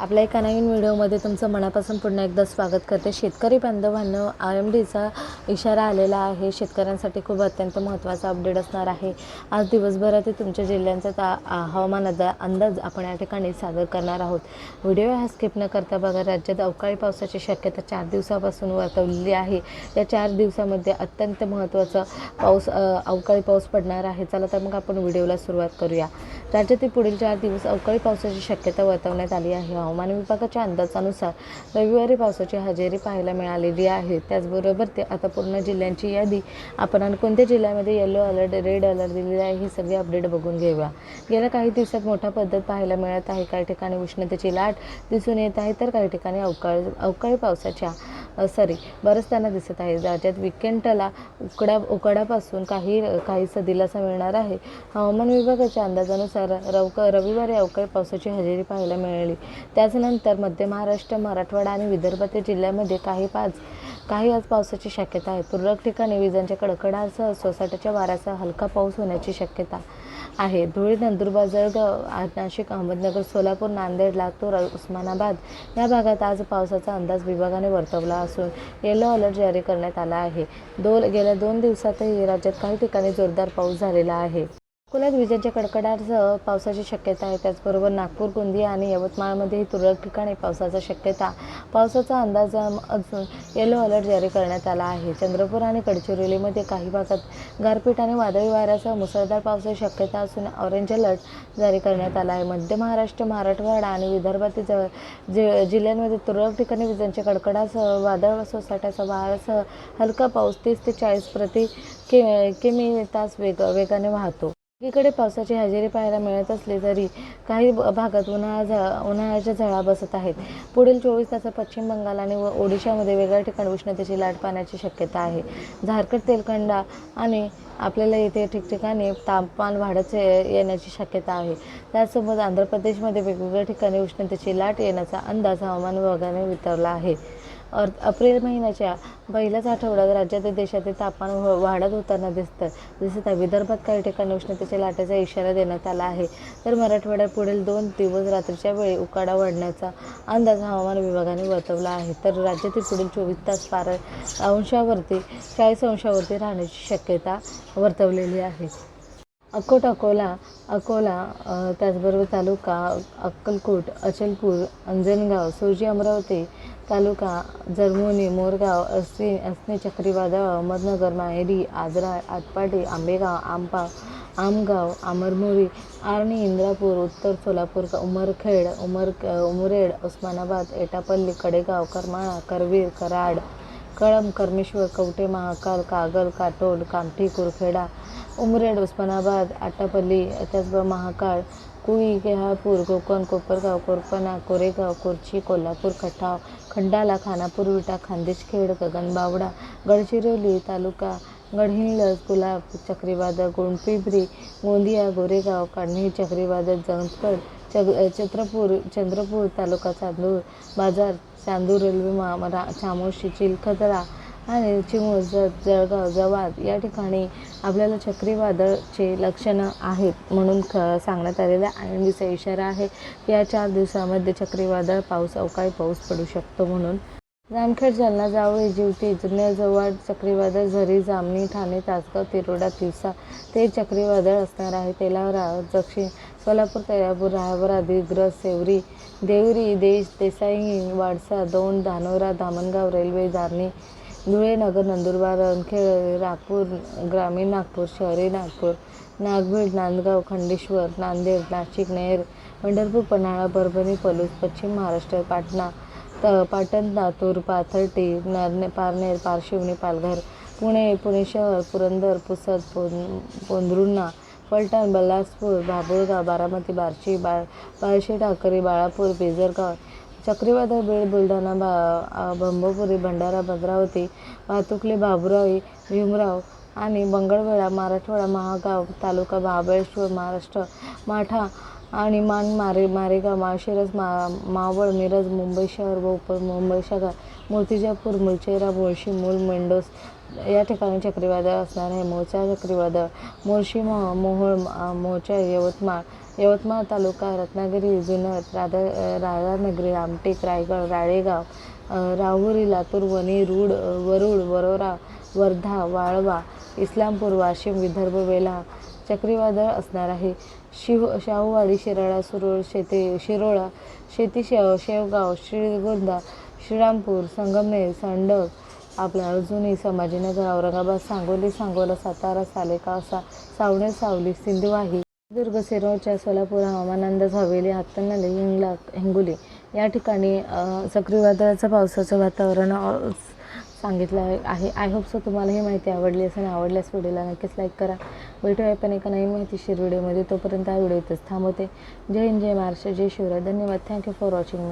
आपल्या एका नवीन व्हिडिओमध्ये तुमचं मनापासून पुन्हा एकदा स्वागत करते. शेतकरी बांधवांनो आर एम डीचा इशारा आलेला आहे. शेतकऱ्यांसाठी खूप अत्यंत महत्त्वाचा अपडेट असणार आहे. आज दिवसभरातील तुमच्या जिल्ह्यांचा ता हवामानाचा अंदाज आपण या ठिकाणी सादर करणार आहोत. व्हिडिओ हा स्किप न करता बघा राज्यात अवकाळी पावसाची शक्यता चार दिवसापासून वर्तवलेली आहे. या चार दिवसामध्ये अत्यंत महत्त्वाचा पाऊस अवकाळी पाऊस पडणार आहे. चला तर मग आपण व्हिडिओला सुरुवात करूया. राज्यातील पुढील चार दिवस अवकाळी पावसाची शक्यता वर्तवण्यात आली आहे. हवामान विभागाच्या अंदाजानुसार रविवारी पावसाची हजेरी पाहायला मिळालेली आहे. त्याचबरोबर ते आता पूर्ण जिल्ह्यांची यादी आपण आणि कोणत्या जिल्ह्यामध्ये येलो अलर्ट रेड अलर्ट दिलेला आहे ही सगळी अपडेट बघून घेऊया. गेल्या काही दिवसात मोठा पद्धत पाहायला मिळत आहे. काही ठिकाणी उष्णतेची लाट दिसून येत आहे तर काही ठिकाणी अवकाळी अवकाळी पावसाच्या सरी त्यांना दिसत आहे. राज्यात विकेंडला उकडा उकाडापासून काही काहीसा दिलासा मिळणार आहे. हवामान विभागाच्या अंदाजानुसार रवक रविवारी अवकाळी पावसाची हजेरी पाहायला मिळाली. त्याचनंतर मध्य महाराष्ट्र मराठवाडा आणि विदर्भातील जिल्ह्यामध्ये काही पाच काही आज पावसाची शक्यता आहे. तुरळक ठिकाणी विजांच्या कडकडासह सोसाट्याच्या वाऱ्यासह हलका पाऊस होण्याची शक्यता आहे. धुळे नंदुरबार जळगाव नाशिक अहमदनगर सोलापूर नांदेड लातूर उस्मानाबाद या भागात आज पावसाचा अंदाज विभागाने वर्तवला असून येलो अलर्ट जारी करण्यात आला आहे. दोन गेल्या दोन दिवसातही राज्यात काही ठिकाणी जोरदार पाऊस झालेला आहे. अकोल्यात विजेच्या कडकडाटसह पावसाची शक्यता आहे. त्याचबरोबर नागपूर गोंदिया आणि यवतमाळमध्येही तुरळक ठिकाणी पावसाचा शक्यता. पावसाचा अंदाज असून येलो अलर्ट जारी करण्यात आला आहे. चंद्रपूर आणि गडचिरोलीमध्ये काही भागात गारपीट आणि वादळी वाऱ्यासह मुसळधार पावसाची शक्यता असून ऑरेंज अलर्ट जारी करण्यात आला आहे. मध्य महाराष्ट्र मराठवाडा आणि विदर्भातील ज- जि जिल्ह्यांमध्ये तुरळक ठिकाणी विजांच्या कडकडासह वादळ सोसाट्याचा वाऱ्यासह हलका पाऊस तीस ते चाळीस प्रति के किमी तास वेग वेगाने वाहतो. एकीकडे पावसाची हजेरी पाहायला मिळत असली तरी काही भागात उन्हाळा झा उन्हाळ्याच्या झळा बसत आहेत. पुढील चोवीस तासात पश्चिम बंगाल आणि व ओडिशामध्ये वेगळ्या ठिकाणी उष्णतेची लाट पाहण्याची शक्यता आहे. झारखंड तेलकंडा आणि आपल्याला इथे ठिकठिकाणी तापमान वाढत ये- येण्याची शक्यता आहे. त्यासोबत आंध्र प्रदेशमध्ये वेगवेगळ्या ठिकाणी उष्णतेची लाट येण्याचा अंदाज हवामान विभागाने वितरला आहे. अर एप्रिल महिन्याच्या पहिल्याच आठवड्यात राज्यातील देशातील तापमान व- वाढत होताना दिसतं. दिसत आहे. विदर्भात काही ठिकाणी उष्णतेच्या लाटेचा इशारा देण्यात आला आहे. तर मराठवाड्यात पुढील दोन दिवस रात्रीच्या वेळी उकाडा वाढण्याचा अंदाज हवामान विभागाने वर्तवला आहे. तर राज्यातील पुढील चोवीस तास पारा अंशावरती चाळीस अंशावरती राहण्याची शक्यता वर्तवलेली आहे. अकोट अकोला अकोला त्याचबरोबर तालुका अक्कलकोट अचलपूर अंजनगाव सुरजी अमरावती तालुका जरमुनी मोरगाव अस्नी असनी चक्रीवादळ अहमदनगर माहेरी आजरा आटपाडी आंबेगाव आंबा आमगाव आमरमोरी आर्णी इंद्रापूर उत्तर सोलापूर उमरखेड उमर उमरेड उस्मानाबाद एटापल्ली कडेगाव करमाळा करवीर कराड कळंब करमेश्वर कवटे महाकाल कागल काटोल कामठी कुरखेडा उमरेड उस्मानाबाद आटापल्ली त्याचबरोबर महाकाळ कुई केहापूर कोकण कोपरगाव कोरपणा कोरेगाव कोरची कोल्हापूर खटाव खंडाला खानापूर विटा खानदेशखेड गगनबावडा गडचिरोली तालुका गडहिंग्लज गुलाब चक्रीवादळ गोंडपिंपरी गोंदिया गोरेगाव काढणी चक्रीवादळ जंगकड चग चंद्रपूर चंद्रपूर तालुका चांदूर बाजार चांदूर रेल्वे मा रा चामोशी चिलखतरा आणि चिमूर जळगाव जवाद या ठिकाणी आपल्याला चक्रीवादळचे लक्षणं आहेत म्हणून ख सांगण्यात आलेलं आयएमडीचा आणि इशारा आहे या चार दिवसामध्ये चक्रीवादळ पाऊस अवकाळी पाऊस पडू शकतो म्हणून. जामखेड जालना जावळी जिवती जुन्या चक्रीवादळ झरी जामणी ठाणे तासगाव तिरोडा तिवसा ते चक्रीवादळ असणार आहे. तेलावरा दक्षिण सोलापूर तयापूर राहावरा दिग्रस सेवरी देवरी देश देसाई वाडसा दौंड धानोरा धामणगाव रेल्वे धारणी धुळे नगर नंदुरबार रंगखेड नागपूर ग्रामीण नागपूर शहरी नागपूर नागभीड नांदगाव खंडेश्वर नांदेड नाशिक नेर पंढरपूर पन्हाळा परभणी पलूस पश्चिम महाराष्ट्र पाटणा त पाटण लातूर पाथर्टी नरने पारनेर पारशिवनी पालघर पुणे पुणे शहर पुरंदर पुसद पों पोंधरुणा फलटण बल्लासपूर बाभुळगाव बारामती बार्शी बा बार्शी टाकरी बाळापूर बेजरगाव चक्रीवादळ बीड बुलढाणा बा आ- भंडारा भद्रावती वाहतुकली बाबुरावी भीमराव आणि मंगळवेढा मराठवाडा महागाव तालुका महाबळेश्वर महाराष्ट्र माठा आणि मान मारे मारेगाव माळशिरस मा मावळ मिरज मुंबई शहर व उप मुंबई शहर मूर्तिजापूर मुळचेरा मुळशी मूल मेंडोस या ठिकाणी चक्रीवादळ असणार आहे. मोचा चक्रीवादळ. मोर्शी मोह मोहोळ मोचा यवतमाळ. यवतमाळ तालुका रत्नागिरी जुन्नर राधा राधानगरी रामटेक रायगड राळेगाव राहुरी लातूर वणी रूड वरुड वरोरा वर्धा वाळवा इस्लामपूर वाशिम विदर्भ वेला चक्रीवादळ असणार आहे. शिव शाहूवाडी शिराळा सुरोळ शेती शिरोळा शेती शेव शेवगाव श्रीगोंदा श्रीरामपूर संगमनेर सांडक आपला अजूनही संभाजीनगर औरंगाबाद सांगोली सांगोला सातारा सालेका असा सावणे सावली सिंधुवाही दुर्ग सिरोळच्या सोलापूर हवामान अंदाज हवेली हातनले हिंगला हिंगोली या ठिकाणी अ, चक्रीवादळाचं पावसाचं वातावरण सांगितलं आहे- आहे आय होप सो तुम्हाला ही माहिती आवडली असेल आवडल्यास व्हिडिओला नक्कीच लाईक करा. भेटूया पण एका नवीन माहितीशीर व्हिडिओमध्ये. तोपर्यंत हा व्हिडिओ इथंच थांबवते. जय हिंद जय महाराष्ट्र जय शिवराय. धन्यवाद. Thank you for watching me